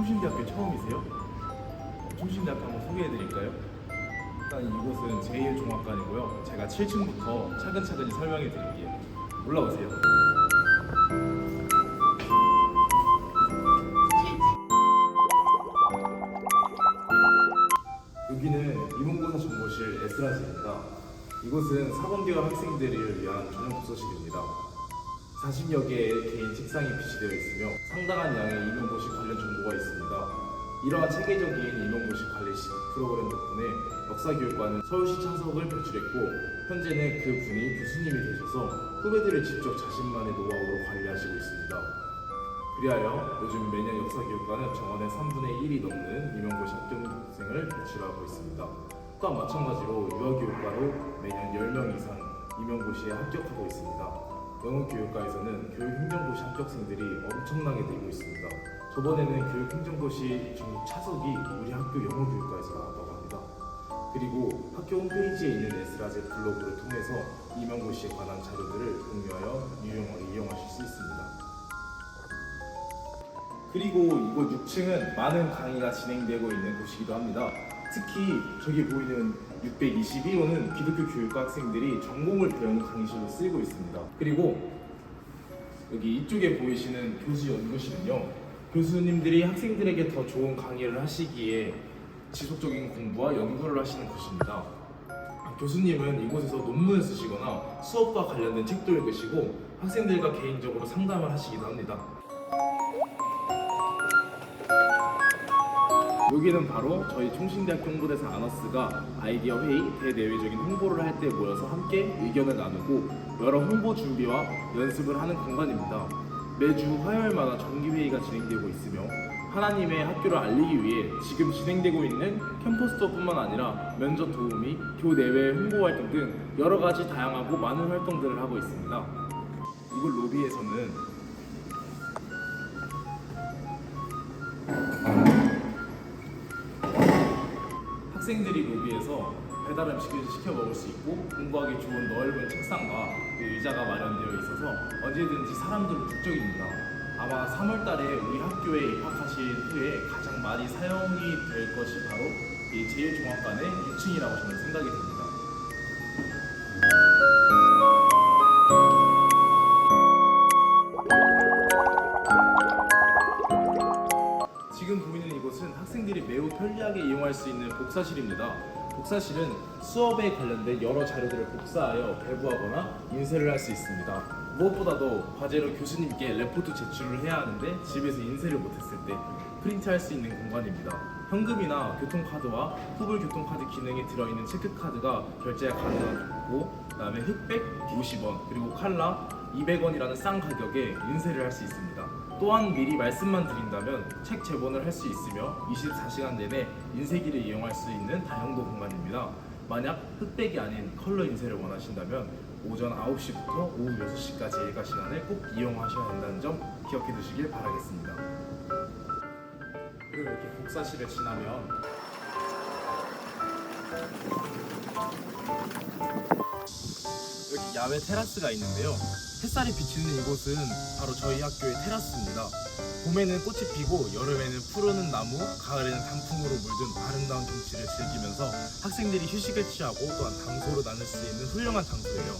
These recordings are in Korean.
총신대학교 처음이세요? 총신대학교 한번 소개해드릴까요? 일단 이곳은 제1종합관이고요. 제가 7층부터 차근차근히 설명해드릴게요. 올라오세요. 여기는 이문고사 정보실 에스라지입니다. 이곳은 사범계열 학생들을 위한 전용 도서실입니다. 40여 개의 개인 책상이 비치되어 있으며 상당한 양의 임용고시 관련 정보가 있습니다. 이러한 체계적인 임용고시 관리 시 프로그램 덕분에 역사교육과는 서울시 차석을 배출했고 현재는 그 분이 교수님이 되셔서 후배들을 직접 자신만의 노하우로 관리하시고 있습니다. 그리하여 요즘 매년 역사교육과는 정원의 3분의 1이 넘는 임용고시 합격생을 배출하고 있습니다. 과 마찬가지로 유아교육과도 매년 10명 이상 임용고시에 합격하고 있습니다. 영어교육과에서는 교육행정고시 합격생들이 엄청나게 늘고 있습니다. 저번에는 교육행정고시 전국 차석이 우리 학교 영어교육과에서 나왔다고 합니다. 그리고 학교 홈페이지에 있는 에스라제 블로그를 통해서 임용고시에 관한 자료들을 공유하여 유용하게 이용하실 수 있습니다. 그리고 이곳 6층은 많은 강의가 진행되고 있는 곳이기도 합니다. 특히 저기 보이는 622호는 기독교 교육과 학생들이 전공을 배우는 강의실로 쓰이고 있습니다. 그리고 여기 이쪽에 보이시는 교수 연구실은요. 교수님들이 학생들에게 더 좋은 강의를 하시기에 지속적인 공부와 연구를 하시는 곳입니다. 아, 교수님은 이곳에서 논문을 쓰시거나 수업과 관련된 책도 읽으시고 학생들과 개인적으로 상담을 하시기도 합니다. 여기는 바로 저희 총신대학 홍보대사 아너스가 아이디어 회의, 대내외적인 홍보를 할 때 모여서 함께 의견을 나누고 여러 홍보 준비와 연습을 하는 공간입니다. 매주 화요일마다 정기회의가 진행되고 있으며 하나님의 학교를 알리기 위해 지금 진행되고 있는 캠퍼스 투어뿐만 아니라 면접 도우미, 교내외 홍보 활동 등 여러 가지 다양하고 많은 활동들을 하고 있습니다. 이곳 로비에서는 학생들이 로비에서 배달 음식을 시켜 먹을 수 있고 공부하기 좋은 넓은 책상과 그 의자가 마련되어 있어서 언제든지 사람들은 북적입니다. 아마 3월달에 우리 학교에 입학하신 후에 가장 많이 사용이 될 것이 바로 이 제1종합관의 6층이라고 저는 생각이 됩니다. 지금 보이는 이곳은 학생들이 매우 편리하게 이용할 수 있는 복사실입니다. 복사실은 수업에 관련된 여러 자료들을 복사하여 배부하거나 인쇄를 할 수 있습니다. 무엇보다도 과제로 교수님께 레포트 제출을 해야 하는데 집에서 인쇄를 못했을 때 프린트할 수 있는 공간입니다. 현금이나 교통카드와 후불 교통카드 기능이 들어있는 체크카드가 결제가 가능하고 그다음에 흑백 50원 그리고 칼라 200원이라는 싼 가격에 인쇄를 할 수 있습니다. 또한 미리 말씀만 드린다면 책 제본을 할 수 있으며 24시간 내내 인쇄기를 이용할 수 있는 다용도 공간입니다. 만약 흑백이 아닌 컬러 인쇄를 원하신다면 오전 9시부터 오후 6시까지 일과 시간을 꼭 이용하셔야 한다는 점 기억해 두시길 바라겠습니다. 그리고 이렇게 복사실을 지나면 야외 테라스가 있는데요. 햇살이 비치는 이곳은 바로 저희 학교의 테라스입니다. 봄에는 꽃이 피고 여름에는 푸르는 나무, 가을에는 단풍으로 물든 아름다운 경치를 즐기면서 학생들이 휴식을 취하고 또한 담소를 나눌 수 있는 훌륭한 장소예요.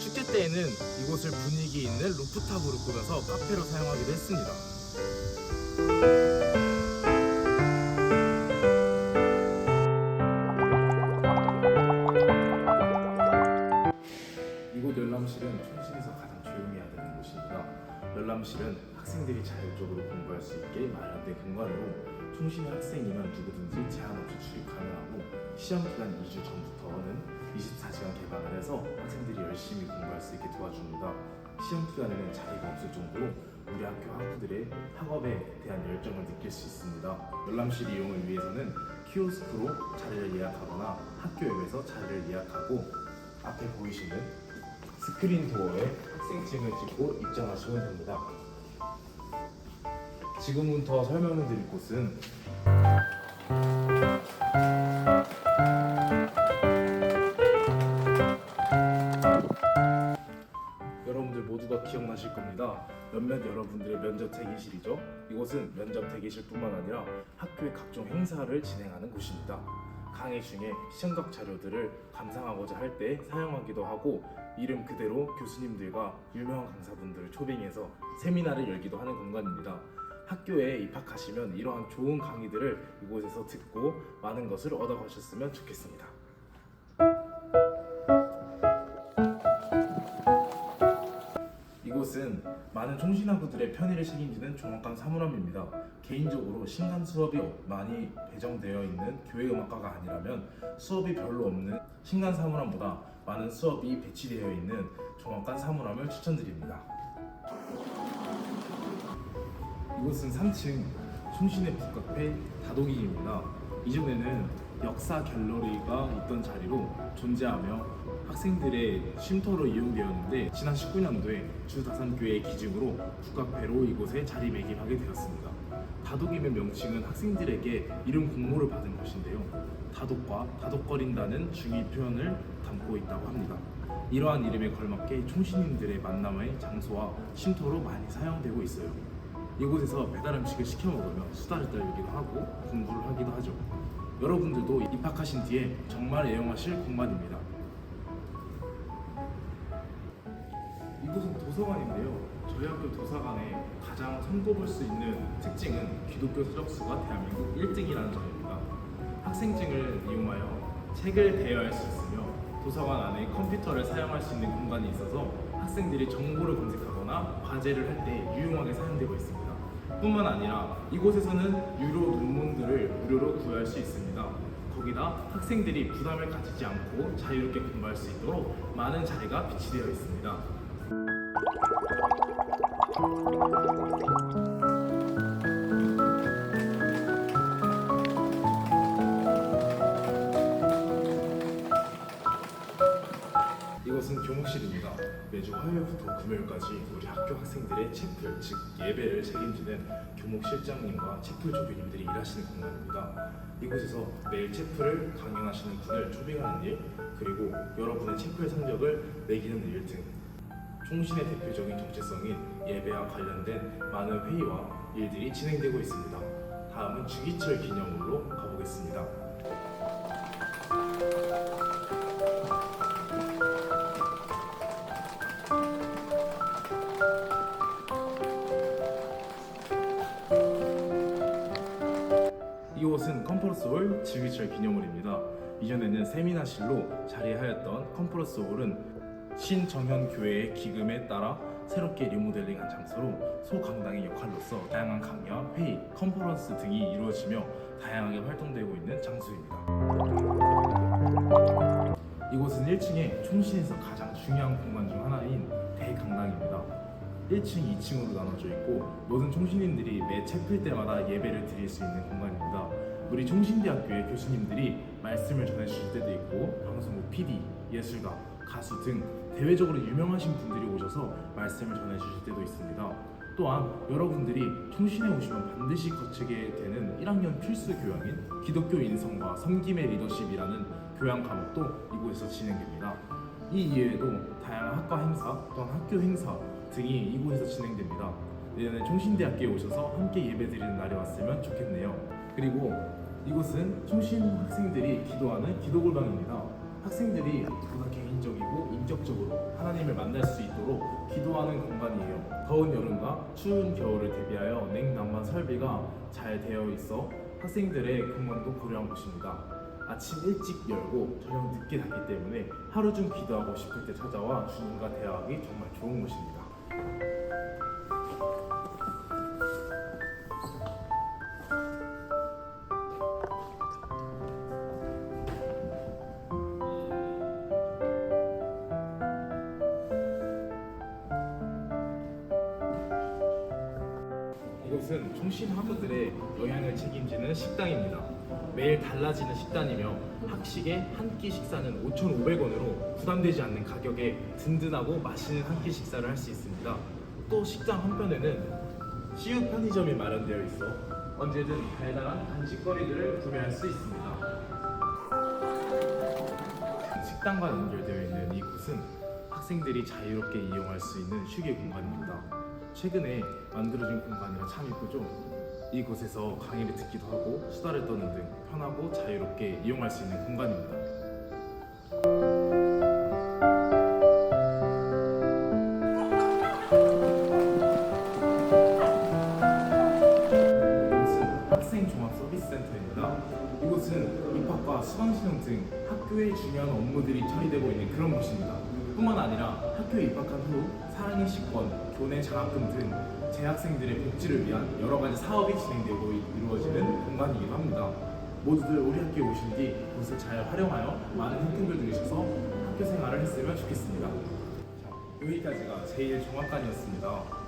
축제 때에는 이곳을 분위기 있는 루프탑으로 꾸며서 카페로 사용하기도 했습니다. 총신의 학생이면 누구든지 제한 없이 출입 가능하고 시험 기간 2주 전부터는 24시간 개방을 해서 학생들이 열심히 공부할 수 있게 도와줍니다. 시험 기간에는 자리가 없을 정도로 우리 학교 학부들의 학업에 대한 열정을 느낄 수 있습니다. 열람실 이용을 위해서는 키오스크로 자리를 예약하거나 학교 앱에서 자리를 예약하고 앞에 보이시는 스크린 도어에 학생증을 찍고 입장하시면 됩니다. 지금부터 설명을 드릴 곳은 여러분들 모두가 기억나실 겁니다. 몇몇 여러분들의 면접 대기실이죠. 이곳은 면접 대기실뿐만 아니라 학교의 각종 행사를 진행하는 곳입니다. 강의 중에 시청각 자료들을 감상하고자 할 때 사용하기도 하고 이름 그대로 교수님들과 유명한 강사분들을 초빙해서 세미나를 열기도 하는 공간입니다. 학교에 입학하시면 이러한 좋은 강의들을 이곳에서 듣고 많은 것을 얻어가셨으면 좋겠습니다. 이곳은 많은 총신학우들의 편의를 책임지는 종합관 사물함입니다. 개인적으로 신간 수업이 많이 배정되어 있는 교회음악과가 아니라면 수업이 별로 없는 신간 사물함보다 많은 수업이 배치되어 있는 종합관 사물함을 추천드립니다. 이곳은 3층 총신의 북카페 다독이입니다. 이전에는 역사 갤러리가 있던 자리로 존재하며 학생들의 쉼터로 이용되었는데 지난 19년도에 주다산교회 기증으로 북카페로 이곳에 자리매김하게 되었습니다. 다독임의 명칭은 학생들에게 이름 공모를 받은 것인데요. 다독과 다독거린다는 중의 표현을 담고 있다고 합니다. 이러한 이름에 걸맞게 총신님들의 만남의 장소와 쉼터로 많이 사용되고 있어요. 이곳에서 배달 음식을 시켜 먹으며 수다를 떨기도 하고 공부를 하기도 하죠. 여러분들도 입학하신 뒤에 정말 애용하실 공간입니다. 이곳은 도서관인데요. 저희 학교 도서관에 가장 손꼽을 수 있는 특징은 기독교 서적수가 대한민국 1등이라는 점입니다. 학생증을 이용하여 책을 대여할 수 있으며 도서관 안에 컴퓨터를 사용할 수 있는 공간이 있어서 학생들이 정보를 검색하거나 과제를 할 때 유용하게 사용되고 있습니다. 뿐만 아니라 이곳에서는 유료 논문들을 무료로 구할 수 있습니다. 거기다 학생들이 부담을 가지지 않고 자유롭게 공부할 수 있도록 많은 자리가 비치되어 있습니다. 이곳은 교무실입니다. 매주 화요일부터 금요일까지 우리 학교 학생들의 채플, 즉 예배를 책임지는 교목실장님과 채플 조교님들이 일하시는 공간입니다. 이곳에서 매일 채플을 강연하시는 분을 초빙하는 일, 그리고 여러분의 채플 성적을 매기는 일 등 총신의 대표적인 정체성인 예배와 관련된 많은 회의와 일들이 진행되고 있습니다. 다음은 주기철 기념으로 가보겠습니다. 이곳은 컴퍼러스홀 지휘철 기념홀입니다. 이전에는 세미나실로 자리하였던 컴퍼러스홀은 신정현 교회의 기금에 따라 새롭게 리모델링한 장소로 소강당의 역할로서 다양한 강의와 회의, 컨퍼런스 등이 이루어지며 다양하게 활동되고 있는 장소입니다. 이곳은 1층에 총신에서 가장 중요한 공간 중 하나인 대강당입니다. 1층, 2층으로 나눠져 있고 모든 총신인들이 매 채플 때마다 예배를 드릴 수 있는 공간입니다. 우리 총신대학교의 교수님들이 말씀을 전해주실 때도 있고 방송 국 PD, 예술가, 가수 등 대외적으로 유명하신 분들이 오셔서 말씀을 전해주실 때도 있습니다. 또한 여러분들이 총신에 오시면 반드시 거치게 되는 1학년 필수 교양인 기독교 인성과 섬김의 리더십이라는 교양 과목도 이곳에서 진행됩니다. 이 이외에도 다양한 학과 행사 또한 학교 행사 등이 이곳에서 진행됩니다. 내년에 총신대학교에 오셔서 함께 예배드리는 날이 왔으면 좋겠네요. 그리고 이곳은 총신 학생들이 기도하는 기도골방입니다. 학생들이 보다 개인적이고 인격적으로 하나님을 만날 수 있도록 기도하는 공간이에요. 더운 여름과 추운 겨울을 대비하여 냉난방 설비가 잘 되어 있어 학생들의 건강도 고려한 곳입니다. 아침 일찍 열고 저녁 늦게 닫기 때문에 하루 중 기도하고 싶을 때 찾아와 주님과 대화하기 정말 좋은 곳입니다. 이곳은 총신 학우들의 영양을 책임지는 식당입니다. 매일 달라지는 식단이며 학식의 한 끼 식사는 5,500원으로 부담되지 않는 가격에 든든하고 맛있는 한 끼 식사를 할 수 있습니다. 또 식당 한편에는 CU 편의점이 마련되어 있어 언제든 달달한 간식거리들을 구매할 수 있습니다. 식당과 연결되어 있는 이곳은 학생들이 자유롭게 이용할 수 있는 휴게 공간입니다. 최근에 만들어진 공간이라 참 이쁘죠? 이곳에서 강의를 듣기도 하고 수다를 떠는 등 편하고 자유롭게 이용할 수 있는 공간입니다. 교내 장학금 등 재학생들의 복지를 위한 여러 가지 사업이 진행되고 이루어지는 공간이기도 합니다. 모두들 우리 학교에 오신 뒤 이곳을 잘 활용하여 많은 혜택을 누리셔서 학교 생활을 했으면 좋겠습니다. 자, 여기까지가 제1종합관이었습니다.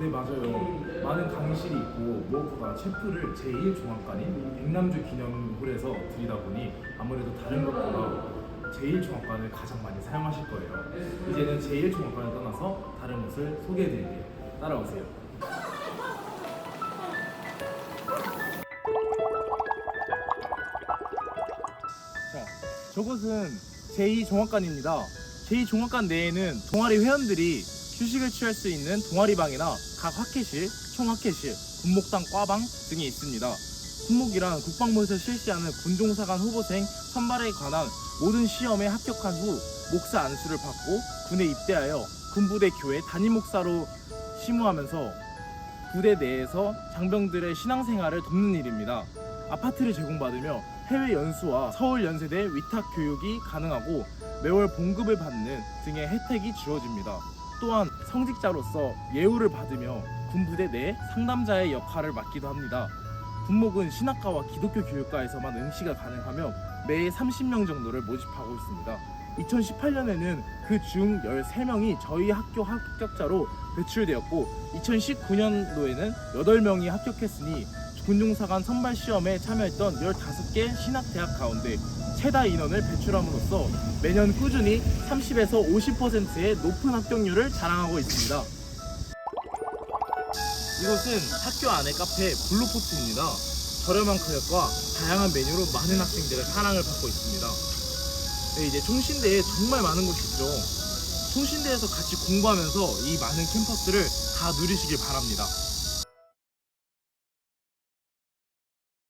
네 맞아요. 많은 강의실이 있고 무엇보다 체프를 제1 종합관인 백남주 기념홀에서 드리다 보니 아무래도 다른 것보다 제1종합관을 가장 많이 사용하실 거예요. 이제는 제1종합관을 떠나서 다른 곳을 소개해드릴게요. 따라오세요. 자, 저곳은 제2종합관입니다. 제2종합관 내에는 동아리 회원들이 휴식을 취할 수 있는 동아리방이나 각 학회실, 총학회실, 군목당 과방 등이 있습니다. 군목이란 국방부에서 실시하는 군종사관 후보생 선발에 관한 모든 시험에 합격한 후 목사 안수를 받고 군에 입대하여 군부대 교회 담임 목사로 심우하면서 부대 내에서 장병들의 신앙생활을 돕는 일입니다. 아파트를 제공받으며 해외 연수와 서울 연세대 위탁 교육이 가능하고 매월 봉급을 받는 등의 혜택이 주어집니다. 또한 성직자로서 예우를 받으며 군부대 내 상담자의 역할을 맡기도 합니다. 군목은 신학과와 기독교 교육과에서만 응시가 가능하며 매 30명 정도를 모집하고 있습니다. 2018년에는 그 중 13명이 저희 학교 합격자로 배출되었고 2019년도에는 8명이 합격했으니 군종사관 선발 시험에 참여했던 15개 신학대학 가운데 최다 인원을 배출함으로써 매년 꾸준히 30에서 50%의 높은 합격률을 자랑하고 있습니다. 이곳은 학교 안의 카페 블루포트입니다. 저렴한 가격과 다양한 메뉴로 많은 학생들의 사랑을 받고 있습니다. 네, 이제 총신대에 정말 많은 곳이 있죠. 총신대에서 같이 공부하면서 이 많은 캠퍼스를 다 누리시길 바랍니다.